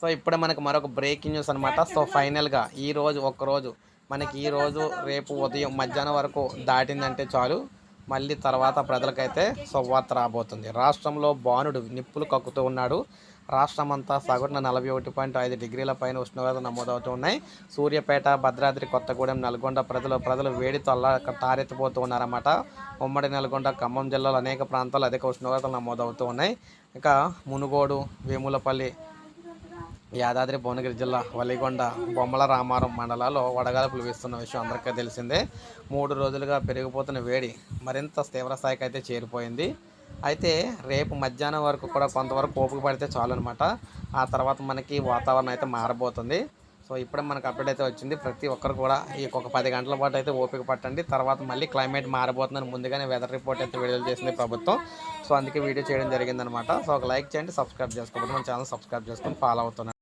So ఇప్పుడే మనకి మరొక బ్రేకింగ్ న్యూస్ అనమాట సో ఫైనల్గా ఈ రోజు ఒక్కరోజు మనకి ఈ రోజు రేపు ఉదయం మధ్యాహ్నం వరకు దాటిందంటే చాలు. మళ్ళీ తర్వాత ప్రజలకైతే శుభవార్త రాబోతుంది. రాష్ట్రంలో బాణుడు నిప్పులు కక్కుతూ ఉన్నాడు. రాష్ట్రం అంతా సగటున నలభై ఒకటి పాయింట్ ఐదు డిగ్రీల పైన ఉష్ణోగ్రత నమోదవుతూ ఉన్నాయి. సూర్యాపేట భద్రాద్రి కొత్తగూడెం నల్గొండ ప్రజలు ప్రజలు వేడితో అల్లా తారెత్తిపోతూ ఉన్నారన్నమాట. ఉమ్మడి నల్గొండ ఖమ్మం జిల్లాలో అనేక ప్రాంతాల్లో అధిక ఉష్ణోగ్రతలు నమోదవుతూ ఉన్నాయి. ఇక మునుగోడు వేములపల్లి యాదాద్రి భువనగిరి జిల్లా వలిగొండ బొమ్మల రామారం మండలాల్లో వడగాల్పులు వీస్తున్న విషయం అందరికీ తెలిసిందే. మూడు రోజులుగా పెరిగిపోతున్న వేడి మరింత తీవ్ర స్థాయికి అయితే చేరిపోయింది. అయితే రేపు మధ్యాహ్నం వరకు కూడా కొంతవరకు ఓపిక పడితే చాలు అనమాట ఆ తర్వాత మనకి వాతావరణం అయితే మారబోతుంది. సో ఇప్పుడే మనకు అప్డేట్ అయితే వచ్చింది. ప్రతి ఒక్కరు కూడా ఈ ఒక పది గంటల పాటు అయితే ఓపిక పట్టండి. తర్వాత మళ్ళీ క్లైమేట్ మారబోతుందని ముందుగానే వెదర్ రిపోర్ట్ అయితే విడుదల చేసింది ప్రభుత్వం. సో అందుకే వీడియో చేయడం జరిగిందనమాట సో ఒక లైక్ చేయండి సబ్స్క్రైబ్ చేసుకోండి. మన ఛానల్ సబ్స్క్రైబ్ చేసుకొని ఫాలో అవుతున్నాను